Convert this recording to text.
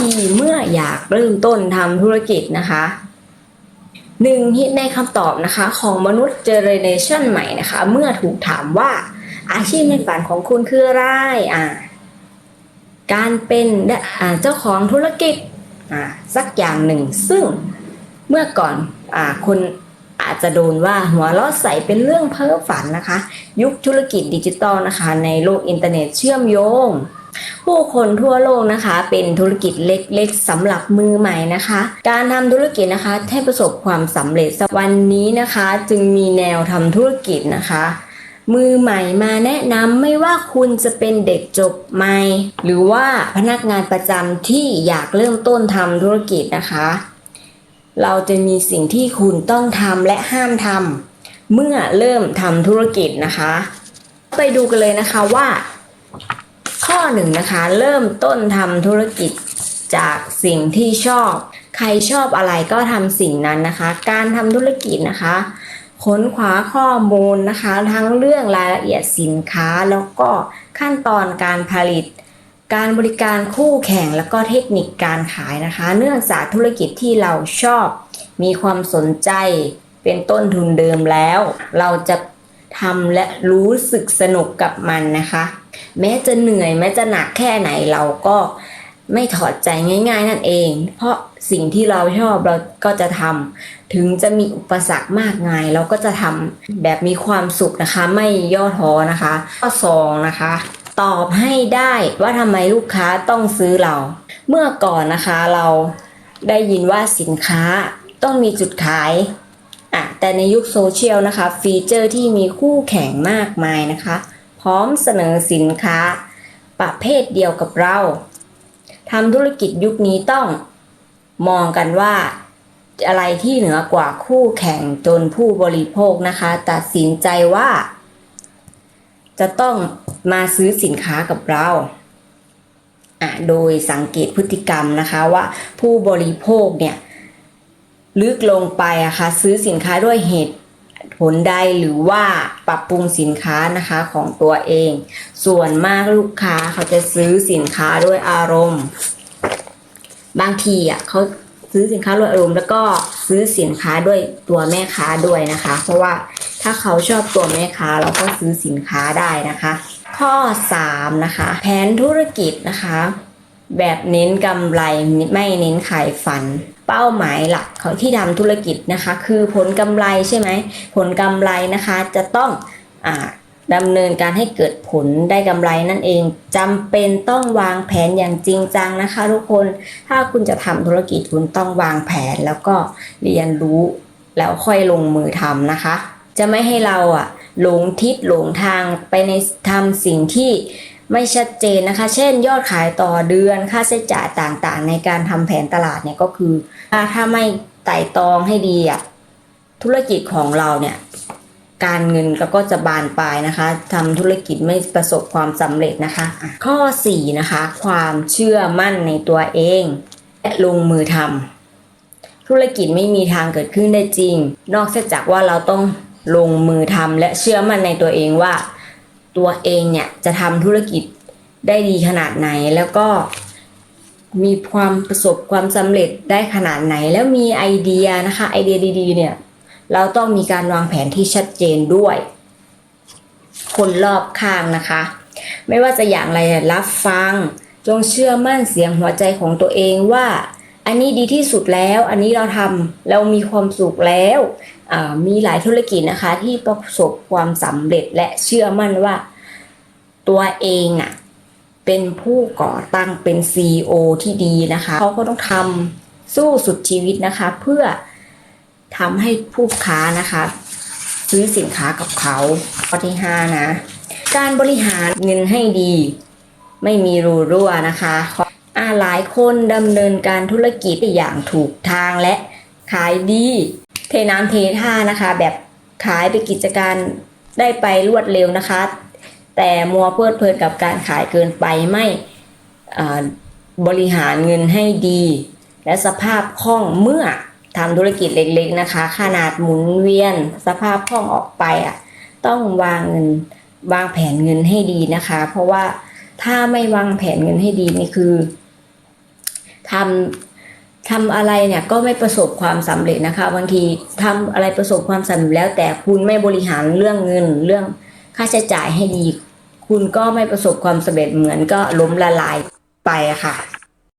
ธีเมื่ออยากเริ่มต้นทำธุรกิจนะคะหนึ่งฮิตในคำตอบนะคะของมนุษย์เจเนเรชันใหม่นะคะ เมื่อถูกถามว่าอาชีพในฝันของคุณคืออะไรอ่าการเป็นเจ้าของธุรกิจอ่าสักอย่างหนึ่ง ซึ่งเมื่อก่อนอ่าคนอาจจะโดนว่าหัวล้อใสเป็นเรื่องเพ้อฝันนะคะ ยุคธุรกิจดิจิตอลนะคะ ในโลกอินเทอร์เน็ตเชื่อมโยง ผู้คนทั่วโลกนะคะ เป็นธุรกิจเล็กๆสำหรับมือใหม่นะคะ การทำธุรกิจนะคะให้ประสบความสำเร็จวันนี้นะคะ จึงมีแนวทำธุรกิจนะคะมือใหม่มาแนะนำไม่ว่าคุณจะเป็นเด็กจบใหม่ หรือว่าพนักงานประจำที่อยากเริ่มต้นทำธุรกิจนะคะ เราจะมีสิ่งที่คุณต้องทำและห้ามทำเมื่อเริ่มทำธุรกิจนะคะ ไปดูกันเลยนะคะว่า ข้อหนึ่งนะคะ เริ่มต้นทำธุรกิจจากสิ่งที่ชอบ ใครชอบอะไรก็ทำสิ่งนั้นนะคะ การทำธุรกิจนะคะ ค้นคว้าข้อมูลนะคะ ทั้งเรื่องรายละเอียดสินค้าแล้วก็ขั้นตอนการผลิต การบริการคู่แข่งแล้วก็เทคนิคการขายนะคะ เนื่องจากธุรกิจที่เราชอบ มีความสนใจเป็นต้นทุนเดิมแล้ว เราจะ ทำและรู้สึกสนุกกับมันนะคะ แม้จะเหนื่อยแม้จะหนักแค่ไหนเราก็ไม่ถอดใจง่ายๆนั่นเอง เพราะสิ่งที่เราชอบเราก็จะทำถึงจะมีอุปสรรคมากมายเราก็จะทำแบบมีความสุขนะคะ ไม่ย่อท้อนะคะข้อสองนะคะ ตอบให้ได้ว่าทำไมลูกค้าต้องซื้อเรา เมื่อก่อนนะคะเราได้ยินว่าสินค้าต้องมีจุดขาย อะแต่ในยุคโซเชียลนะคะ ฟีเจอร์ที่มีคู่แข่งมากมายนะคะ พร้อมเสนอสินค้า ประเภทเดียวกับเราทำธุรกิจยุคนี้ต้องมองกันว่าอะไรที่เหนือกว่าคู่แข่งจนผู้บริโภคนะคะ ตัดสินใจว่า จะต้องมาซื้อสินค้ากับเราอะโดยสังเกตพฤติกรรมนะคะว่าผู้บริโภคเนี่ย ลึกลงไปอะคะซื้อสินค้าด้วยเหตุผลใดหรือว่าปรับปรุงสินค้านะคะของตัวเอง ส่วนมากลูกค้าเขาจะซื้อสินค้าด้วยอารมณ์ บางทีอะเขาซื้อสินค้าด้วยอารมณ์แล้วก็ซื้อสินค้าด้วยตัวแม่ค้าด้วยนะคะ เพราะว่าถ้าเขาชอบตัวแม่ค้าเราก็ซื้อสินค้าได้นะคะ ข้อ 3 นะคะ แผนธุรกิจนะคะ แบบเน้นกำไรไม่เน้นขายฝัน เป้าหมายหลักของที่ทำธุรกิจนะคะ คือผลกำไรใช่ไหมผลกำไรนะคะจะต้องอดำเนินการให้เกิดผลได้กำไรนั่นเองจำเป็นต้องวางแผนอย่างจริงจังนะคะทุกคนถ้าคุณจะทำธุรกิจคุณต้องวางแผนแล้วก็เรียนรู้แล้วค่อยลงมือทำนะคะ จะไม่ให้เราอะหลงทิศหลงทางไปในทำสิ่งที่ ไม่ชัดเจนนะคะ เช่น ยอดขายต่อเดือน ค่าใช้จ่ายต่างๆ ในการทำแผนตลาดเนี่ยก็คือถ้าไม่ไต่ตองให้ดีอะธุรกิจของเราเนี่ยการเงินก็จะบานปลายนะคะทำธุรกิจไม่ประสบความสำเร็จนะคะ ข้อ 4 นะคะ ความเชื่อมั่นในตัวเอง และลงมือทำธุรกิจไม่มีทางเกิดขึ้นได้จริง นอกจากว่าเราต้องลงมือทำและเชื่อมั่นในตัวเองว่า ตัวเองเนี่ยจะทำธุรกิจได้ดีขนาดไหนแล้วก็มีความประสบความสำเร็จได้ขนาดไหน แล้วมีไอเดียนะคะไอเดียดีๆ เนี่ยเราต้องมีการวางแผนที่ชัดเจนด้วย คนรอบข้างนะคะ ไม่ว่าจะอย่างไรรับฟัง จงเชื่อมั่นเสียงหัวใจของตัวเองว่า อันนี้ดีที่สุดแล้ว อันนี้เราทำเรามีความสุขแล้ว มีหลายธุรกิจนะคะที่ประสบความสำเร็จและเชื่อมั่นว่าตัวเองอะเป็นผู้ก่อตั้งเป็น CEO ที่ดีนะคะเขาก็ต้องทำสู้สุดชีวิตนะคะ เพื่อทำให้ผู้ค้านะคะ ซื้อสินค้ากับเขาข้อที่5นะการบริหารเงินให้ดี ไม่มีรูรั่วนะคะอ่าหลายคนดำเนินการธุรกิจอย่างถูกทางและขายดี เทน้ำเทท่านะคะ แบบขายไปกิจการได้ไปรวดเร็วนะคะ แต่มัวเพลิดเพลินกับการขายเกินไปไม่บริหารเงินให้ดี และสภาพคล่องเมื่อทำธุรกิจเล็กๆนะคะ ขนาดหมุนเวียนสภาพคล่องออกไปอะต้องวางเงินวางแผนเงินให้ดีนะคะ เพราะว่าถ้าไม่วางแผนเงินให้ดีนี่คือทำ ทำอะไรเนี่ยก็ไม่ประสบความสำเร็จนะคะบางทีทำอะไรประสบความสำเร็จแล้ว แต่คุณไม่บริหารเรื่องเงินเรื่องค่าใช้จ่ายให้ดี คุณก็ไม่ประสบความสำเร็จเหมือนก็ล้มละลายไปค่ะ